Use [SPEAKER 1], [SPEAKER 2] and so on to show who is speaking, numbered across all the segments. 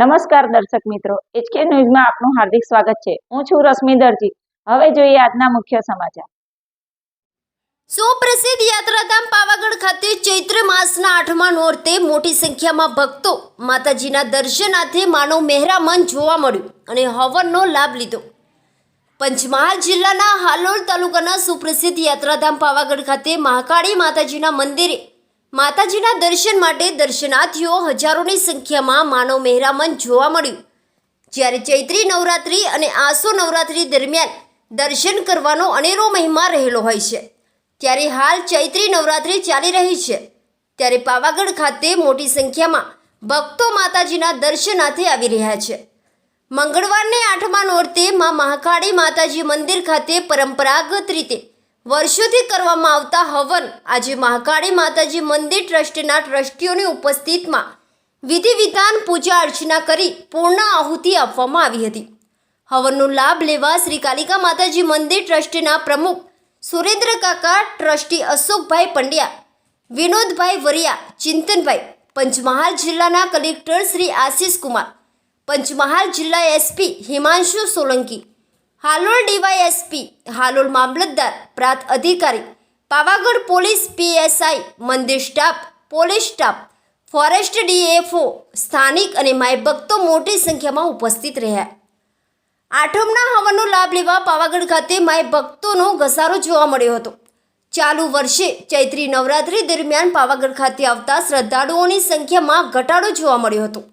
[SPEAKER 1] નમસ્કાર દર્શક મિત્રો એચકે ન્યૂઝમાં આપનું હાર્દિક સ્વાગત છે. હું છું રશ્મિ દરજી. હવે જોઈએ આજના મુખ્ય સમાચાર.
[SPEAKER 2] સુપ્રસિદ્ધ યાત્રાધામ પાવાગઢ ખાતે ચૈત્ર માસના આઠમા નોરતે મોટી સંખ્યામાં ભક્તો માતાજીના દર્શનાર્થે માનવ મહેરામન જોવા મળ્યું અને હવનનો લાભ લીધો. પંચમહાલ જિલ્લાના હાલોલ તાલુકાના સુપ્રસિદ્ધ યાત્રાધામ પાવાગઢ ખાતે મહાકાળી માતાજીના મંદિરે માતાજીના દર્શન માટે દર્શનાર્થીઓ હજારોની સંખ્યામાં માનવ મહેરામન જોવા મળ્યું. જ્યારે ચૈત્રી નવરાત્રિ અને આસો નવરાત્રિ દરમિયાન દર્શન કરવાનો અનેરો મહિમા રહેલો હોય છે. ત્યારે હાલ ચૈત્રી નવરાત્રિ ચાલી રહી છે. ત્યારે પાવાગઢ ખાતે મોટી સંખ્યામાં ભક્તો માતાજીના દર્શનાર્થે આવી રહ્યા છે. મંગળવારને આઠમા નોરતે મા મહાકાળી માતાજી મંદિર ખાતે પરંપરાગત રીતે વર્ષોથી કરવામાં આવતા હવન આજે મહાકાળી માતાજી મંદિર ટ્રસ્ટના ટ્રસ્ટીઓની ઉપસ્થિતમાં વિધિ વિધાન પૂજા અર્ચના કરી પૂર્ણ આહુતિ આપવામાં આવી હતી. હવનનો લાભ લેવા શ્રી કાલિકા માતાજી મંદિર ટ્રસ્ટના પ્રમુખ સુરેન્દ્ર કાકા, ટ્રસ્ટી અશોકભાઈ પંડ્યા, વિનોદભાઈ વરિયા, ચિંતનભાઈ, પંચમહાલ જિલ્લાના કલેક્ટર શ્રી આશીષ કુમાર, પંચમહાલ જિલ્લા એસપી હિમાંશુ સોલંકી હાલોલ ડીવાયએસપી, હાલોલ મામલતદાર, પ્રાંત અધિકારી, પાવાગઢ પોલીસ પીએસઆઈ, મંદિર staff, police staff, forest DFO, સ્થાનિક અને માય ભક્તો મોટી સંખ્યામાં ઉપસ્થિત રહ્યા. આઠમના હવનનો લાભ લેવા પાવાગઢ ખાતે માય ભક્તોનો ઘસારો જોવા મળ્યો હતો. ચાલુ વર્ષે ચૈત્રી નવરાત્રિ દરમિયાન પાવાગઢ ખાતે આવતા શ્રદ્ધાળુઓની સંખ્યામાં ઘટાડો જોવા મળ્યો હતો.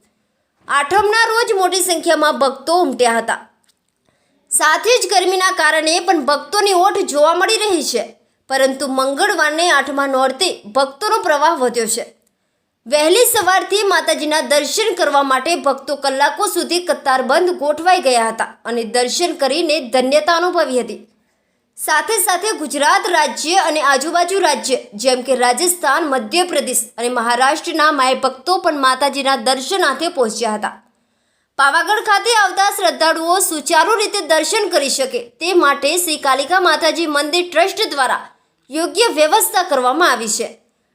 [SPEAKER 2] આઠમના રોજ મોટી સંખ્યામાં ભક્તો ઉમટ્યા હતા. સાથે જ ગરમીના કારણે પણ ભક્તોની ઓઠ જોવા મળી રહી છે. પરંતુ મંગળવારને આઠમા નોરતે ભક્તોનો પ્રવાહ વધ્યો છે. વહેલી સવારથી માતાજીના દર્શન કરવા માટે ભક્તો કલાકો સુધી કતારબંધ ગોઠવાઈ ગયા હતા અને દર્શન કરીને ધન્યતા અનુભવી હતી. સાથે સાથે ગુજરાત રાજ્ય અને આજુબાજુ રાજ્ય, જેમ કે રાજસ્થાન, મધ્યપ્રદેશ અને મહારાષ્ટ્રના માય ભક્તો પણ માતાજીના દર્શનાર્થે પહોંચ્યા હતા. પાવાગઢ ખાતે આવતા શ્રદ્ધાળુઓ સુચારુ રીતે દર્શન કરી શકે તે માટે શ્રી કાલિકા માતાજી મંદિર ટ્રસ્ટ દ્વારા યોગ્ય વ્યવસ્થા કરવામાં આવી છે.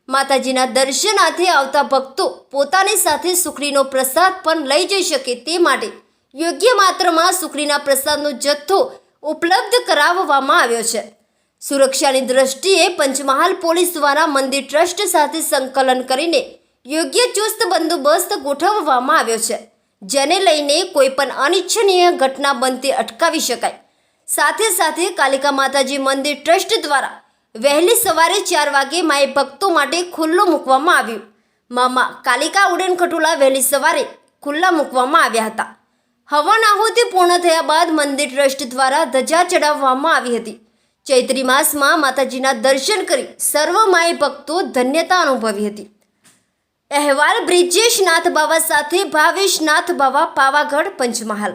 [SPEAKER 2] માતાજીના દર્શનાર્થે આવતા ભક્તો પોતાની સાથે સુખડીનો પ્રસાદ પણ લઈ જઈ શકે તે માટે યોગ્ય માત્રામાં સુખડીના પ્રસાદનો જથ્થો ઉપલબ્ધ કરાવવામાં આવ્યો છે. સુરક્ષાની દ્રષ્ટિએ પંચમહાલ પોલીસ દ્વારા મંદિર ટ્રસ્ટ સાથે સંકલન કરીને યોગ્ય ચુસ્ત બંદોબસ્ત ગોઠવવામાં આવ્યો છે. જેને લઈને કોઈ પણ અનિચ્છનીય ઘટના બનતી અટકાવી શકાય. સાથે સાથે કાલિકા માતાજી મંદિર ટ્રસ્ટ દ્વારા વહેલી સવારે ચાર વાગે માય ભક્તો માટે ખુલ્લું મૂકવામાં આવ્યું. મામા કાલિકા ઉડન ખટોલા વહેલી સવારે ખુલ્લા મૂકવામાં આવ્યા હતા. હવન આહુતિ પૂર્ણ થયા બાદ મંદિર ટ્રસ્ટ દ્વારા ધજા ચડાવવામાં આવી હતી. ચૈત્રી માસમાં માતાજીના દર્શન કરી સર્વ માય ભક્તો ધન્યતા અનુભવી હતી. અહેવાલ બ્રિજેશ નાથ બાવા સાથે ભાવેશ નાથ બાવા પાવાગઢ પંચમહાલ.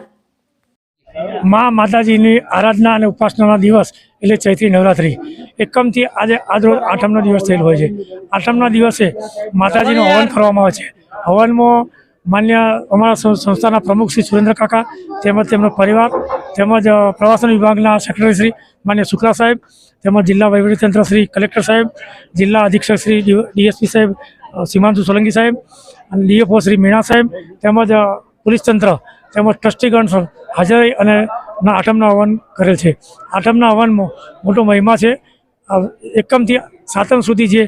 [SPEAKER 3] મા માતાજીની આરાધના અને ઉપાસનાના દિવસ એટલે ચૈત્રી નવરાત્રિ. એકમથી આજે આજરોજ આઠમનો દિવસ થયેલો હોય છે. આઠમના દિવસે માતાજીનું હવન કરવામાં આવે છે. હવનમાં માન્ય અમારા સંસ્થાના પ્રમુખ શ્રી સુરેન્દ્ર કાકા, તેમજ તેમનો પરિવાર, તેમજ પ્રવાસન વિભાગના સેક્રેટરી શ્રી માન્ય શુક્લા સાહેબ, તેમજ જિલ્લા વહીવટીતંત્ર શ્રી કલેક્ટર સાહેબ, જિલ્લા અધિક્ષક શ્રી ડીએસપી સાહેબ સીમાંશુ સોલંકી સાહેબ અને ડીએફઓ શ્રી મીણા સાહેબ તેમજ પોલીસ તંત્ર તેમજ ટ્રસ્ટીગણ હાજર અને ના આઠમના હવન કરેલ છે. આઠમના હવનમાં મોટો મહિમા છે. એકમથી સાતમ સુધી જે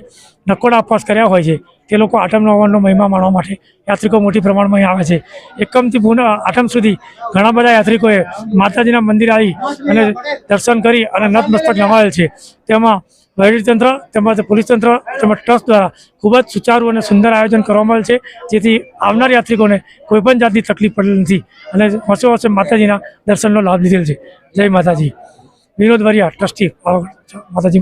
[SPEAKER 3] નકોડા ઉપવાસ કર્યા હોય છે તે લોકો આઠમના હવનનો મહિમા માણવા માટે યાત્રિકો મોટી પ્રમાણમાં આવે છે. એકમથી પૂર્ણ આઠમ સુધી ઘણા બધા યાત્રિકોએ માતાજીના મંદિર આવી અને દર્શન કરી અને નતમસ્તક નમાયેલ છે. તેમાં વહીવટીતંત્ર તેમજ પોલીસ તંત્ર, તેમજ ટ્રસ્ટ દ્વારા ખૂબ જ સુચારું અને સુંદર આયોજન કરવામાં આવેલ છે, જેથી આવનાર યાત્રિકોને કોઈપણ જાતની તકલીફ પડેલ નથી અને વર્ષે વર્ષે માતાજીના દર્શનનો લાભ લીધેલ છે. જય માતાજી. વિનોદ વરિયા, ટ્રસ્ટી માતાજી.